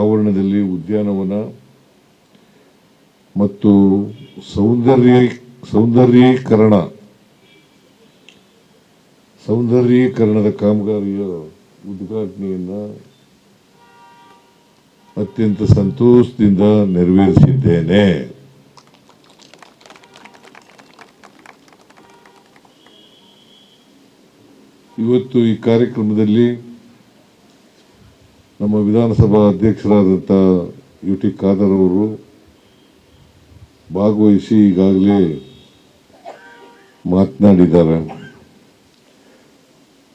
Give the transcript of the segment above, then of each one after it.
ಆವರಣದಲ್ಲಿ ಉದ್ಯಾನವನ ಮತ್ತು ಸೌಂದರ್ಯ ಸೌಂದರ್ಯೀಕರಣ ಸೌಂದರ್ಯೀಕರಣದ ಕಾಮಗಾರಿಯ ಉದ್ಘಾಟನೆಯನ್ನ ಅತ್ಯಂತ ಸಂತೋಷದಿಂದ ನೆರವೇರಿಸಿದ್ದೇನೆ. ಇವತ್ತು ಈ ಕಾರ್ಯಕ್ರಮದಲ್ಲಿ ನಮ್ಮ ವಿಧಾನಸಭಾ ಅಧ್ಯಕ್ಷರಾದಂಥ ಯು ಟಿ ಖಾದರ್ ಅವರು ಭಾಗವಹಿಸಿ ಈಗಾಗಲೇ ಮಾತನಾಡಿದ್ದಾರೆ.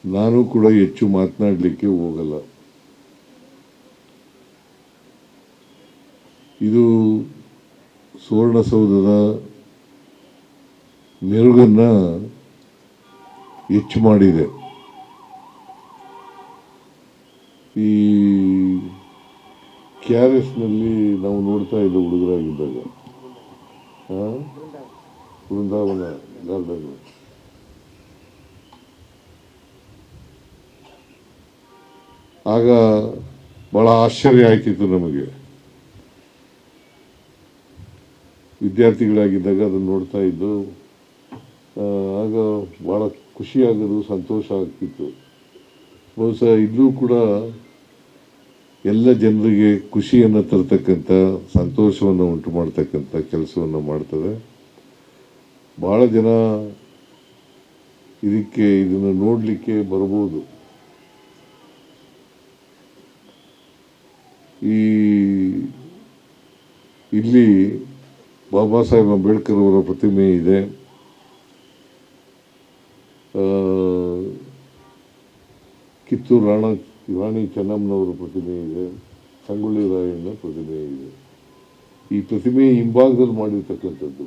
ನಾನು ಕೂಡ ಹೆಚ್ಚು ಮಾತನಾಡಲಿಕ್ಕೆ ಹೋಗಲ್ಲ. ಇದು ಸುವರ್ಣಸೌಧದ ಮೆರುಗನ್ನು ಹೆಚ್ಚು ಮಾಡಿದೆ. ಈ ಕೆ ಆರ್ ನಾವು ನೋಡ್ತಾ ಇದ್ದ ಹುಡುಗರಾಗಿದ್ದಾಗ? ವೃಂದಾವನ ಗಾರ್ಡನ್. ಆಗ ಬಹಳ ಆಶ್ಚರ್ಯ ಆಯ್ತಿತ್ತು ನಮಗೆ. ವಿದ್ಯಾರ್ಥಿಗಳಾಗಿದ್ದಾಗ ಅದನ್ನು ನೋಡ್ತಾ ಇದ್ದು ಆಗ ಬಹಳ ಖುಷಿಯಾಗೋದು, ಸಂತೋಷ ಆಗ್ತಿತ್ತು. ಬಹುಶಃ ಇಲ್ಲೂ ಕೂಡ ಎಲ್ಲ ಜನರಿಗೆ ಖುಷಿಯನ್ನು ತರ್ತಕ್ಕಂಥ, ಸಂತೋಷವನ್ನು ಉಂಟು ಮಾಡ್ತಕ್ಕಂಥ ಕೆಲಸವನ್ನು ಮಾಡ್ತದೆ. ಭಾಳ ಜನ ಇದಕ್ಕೆ, ಇದನ್ನು ನೋಡಲಿಕ್ಕೆ ಬರ್ಬೋದು. ಈ, ಇಲ್ಲಿ ಬಾಬಾ ಸಾಹೇಬ್ ಅಂಬೇಡ್ಕರ್ ಅವರ ಪ್ರತಿಮೆ ಇದೆ. ಕಿತ್ತೂರು ರಾಣ ರಾಣಿ ಚೆನ್ನಮ್ಮನವರ ಪ್ರತಿಮೆ ಇದೆ, ಸಂಗೊಳ್ಳಿ ರಾಯಣ್ಣ ಪ್ರತಿಮೆ ಇದೆ. ಈ ಪ್ರತಿಮೆ ಹಿಂಭಾಗದಲ್ಲಿ ಮಾಡಿರ್ತಕ್ಕಂಥದ್ದು.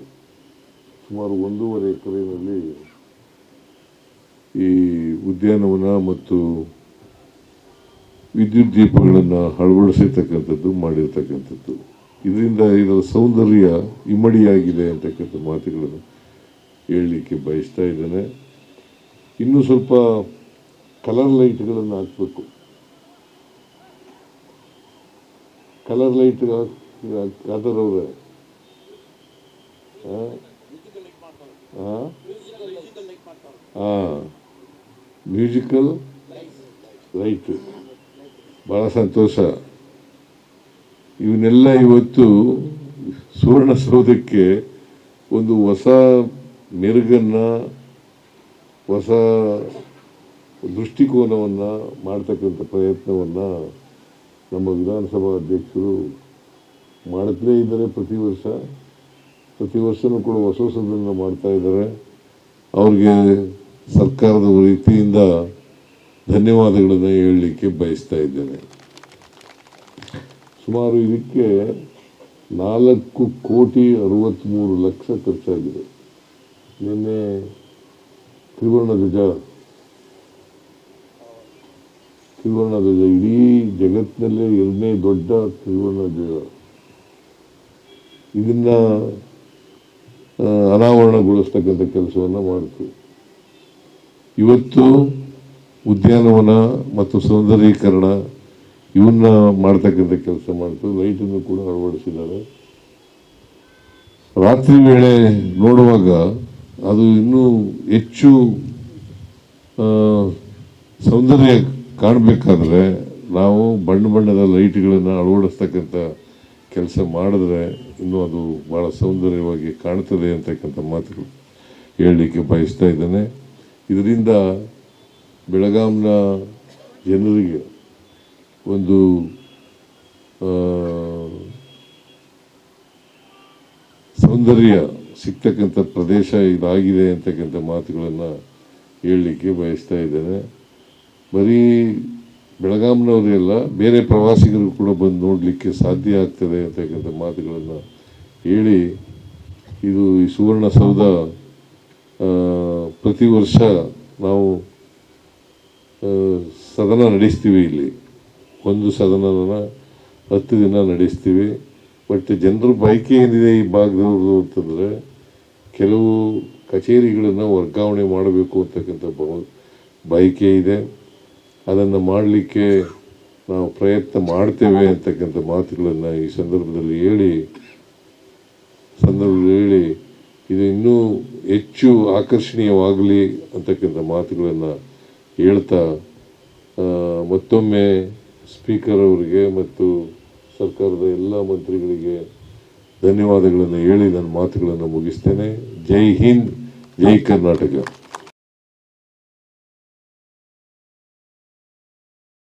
ಸುಮಾರು ಒಂದೂವರೆ ಎಕರೆಯಲ್ಲಿ ಈ ಉದ್ಯಾನವನ ಮತ್ತು ವಿದ್ಯುತ್ ದೀಪಗಳನ್ನು ಅಳವಡಿಸಿರ್ತಕ್ಕಂಥದ್ದು, ಮಾಡಿರ್ತಕ್ಕಂಥದ್ದು. ಇದರಿಂದ ಇದರ ಸೌಂದರ್ಯ ಇಮ್ಮಡಿಯಾಗಿದೆ ಅಂತಕ್ಕಂಥ ಮಾತುಗಳನ್ನು ಹೇಳಲಿಕ್ಕೆ ಬಯಸ್ತಾ ಇದ್ದೇನೆ. ಇನ್ನೂ ಸ್ವಲ್ಪ ಕಲರ್ ಲೈಟ್ಗಳನ್ನು ಹಾಕಬೇಕು. ಕಲರ್ ಲೈಟ್ ಅದರವ್ರೆ ಹಾಂ? Musical light. ಭಾಳ ಸಂತೋಷ. ಇವನ್ನೆಲ್ಲ ಇವತ್ತು ಸುವರ್ಣಸೌಧಕ್ಕೆ ಒಂದು ಹೊಸ ಮೆರುಗನ್ನು, ಹೊಸ ದೃಷ್ಟಿಕೋನವನ್ನು ಮಾಡ್ತಕ್ಕಂಥ ಪ್ರಯತ್ನವನ್ನು ನಮ್ಮ ವಿಧಾನಸಭಾ ಅಧ್ಯಕ್ಷರು ಮಾಡುತ್ತಲೇ ಇದ್ದಾರೆ ಪ್ರತಿ ವರ್ಷ. ಪ್ರತಿ ವರ್ಷವೂ ಕೂಡ ಹೊಸ ಹೊಸದನ್ನು ಮಾಡ್ತಾ ಇದ್ದಾರೆ. ಅವ್ರಿಗೆ ಸರ್ಕಾರದ ರೀತಿಯಿಂದ ಧನ್ಯವಾದಗಳನ್ನು ಹೇಳಲಿಕ್ಕೆ ಬಯಸ್ತಾ ಇದ್ದೇನೆ. ಸುಮಾರು ಇದಕ್ಕೆ ನಾಲ್ಕು ಕೋಟಿ ಅರವತ್ತ್ಮೂರು ಲಕ್ಷ ಖರ್ಚಾಗಿದೆ. ನಿನ್ನೆ ತ್ರಿವರ್ಣ ಧ್ವಜ ತ್ರಿವರ್ಣ ಧ್ವಜ ಇಡೀ ಜಗತ್ತಿನಲ್ಲೇ ಎರಡನೇ ದೊಡ್ಡ ತ್ರಿವರ್ಣ ಧ್ವಜ ಇದನ್ನ ಅನಾವರಣಗೊಳಿಸ್ತಕ್ಕಂಥ ಕೆಲಸವನ್ನು ಮಾಡ್ತೀವಿ. ಇವತ್ತು ಉದ್ಯಾನವನ ಮತ್ತು ಸೌಂದರ್ಯೀಕರಣ ಇವನ್ನ ಮಾಡ್ತಕ್ಕಂಥ ಕೆಲಸ ಮಾಡ್ತು ಲೈಟನ್ನು ಕೂಡ ಅಳವಡಿಸಿದ್ದಾರೆ. ರಾತ್ರಿ ವೇಳೆ ನೋಡುವಾಗ ಅದು ಇನ್ನೂ ಹೆಚ್ಚು ಸೌಂದರ್ಯ ಕಾಣಬೇಕಾದ್ರೆ ನಾವು ಬಣ್ಣ ಬಣ್ಣದ ಲೈಟ್ಗಳನ್ನು ಅಳವಡಿಸ್ತಕ್ಕಂಥ ಕೆಲಸ ಮಾಡಿದ್ರೆ ಇನ್ನೂ ಅದು ಭಾಳ ಸೌಂದರ್ಯವಾಗಿ ಕಾಣ್ತದೆ ಅಂತಕ್ಕಂಥ ಮಾತುಗಳು ಹೇಳಲಿಕ್ಕೆ ಬಯಸ್ತಾ ಇದ್ದೇನೆ. ಇದರಿಂದ ಬೆಳಗಾಂನ ಜನರಿಗೆ ಒಂದು ಸೌಂದರ್ಯ ಸಿಗ್ತಕ್ಕಂಥ ಪ್ರದೇಶ ಇದಾಗಿದೆ ಅಂತಕ್ಕಂಥ ಮಾತುಗಳನ್ನು ಹೇಳಲಿಕ್ಕೆ ಬಯಸ್ತಾ ಇದ್ದೇನೆ. ಬರೀ ಬೆಳಗಾಂನವರೇ ಅಲ್ಲ, ಬೇರೆ ಪ್ರವಾಸಿಗರು ಕೂಡ ಬಂದು ನೋಡಲಿಕ್ಕೆ ಸಾಧ್ಯ ಆಗ್ತದೆ ಅಂತಕ್ಕಂಥ ಮಾತುಗಳನ್ನು ಹೇಳಿ ಇದು ಈ ಸುವರ್ಣಸೌಧ ಪ್ರತಿ ವರ್ಷ ನಾವು ಸದನ ನಡೆಸ್ತೀವಿ ಇಲ್ಲಿ. ಒಂದು ಸದನನ ಹತ್ತು ದಿನ ನಡೆಸ್ತೀವಿ. ಬಟ್ ಜನರ ಬಯಕೆ ಏನಿದೆ ಈ ಭಾಗದವ್ರದ್ದು ಅಂತಂದರೆ ಕೆಲವು ಕಚೇರಿಗಳನ್ನು ವರ್ಗಾವಣೆ ಮಾಡಬೇಕು ಅಂತಕ್ಕಂಥ ಬಯಕೆ ಇದೆ. ಅದನ್ನು ಮಾಡಲಿಕ್ಕೆ ನಾವು ಪ್ರಯತ್ನ ಮಾಡ್ತೇವೆ ಅಂತಕ್ಕಂಥ ಮಾತುಗಳನ್ನು ಈ ಸಂದರ್ಭದಲ್ಲಿ ಹೇಳಿ ಸಂದರ್ಭದಲ್ಲಿ ಹೇಳಿ, ಇದು ಇನ್ನೂ ಹೆಚ್ಚು ಆಕರ್ಷಣೀಯವಾಗಲಿ ಅಂತಕ್ಕಂಥ ಮಾತುಗಳನ್ನು ಹೇಳ್ತಾ ಮತ್ತೊಮ್ಮೆ ಸ್ಪೀಕರ್ ಅವರಿಗೆ ಮತ್ತು ಸರ್ಕಾರದ ಎಲ್ಲ ಮಂತ್ರಿಗಳಿಗೆ ಧನ್ಯವಾದಗಳನ್ನು ಹೇಳಿ ನನ್ನ ಮಾತುಗಳನ್ನು ಮುಗಿಸ್ತೇನೆ. ಜೈ ಹಿಂದ್, ಜೈ ಕರ್ನಾಟಕ.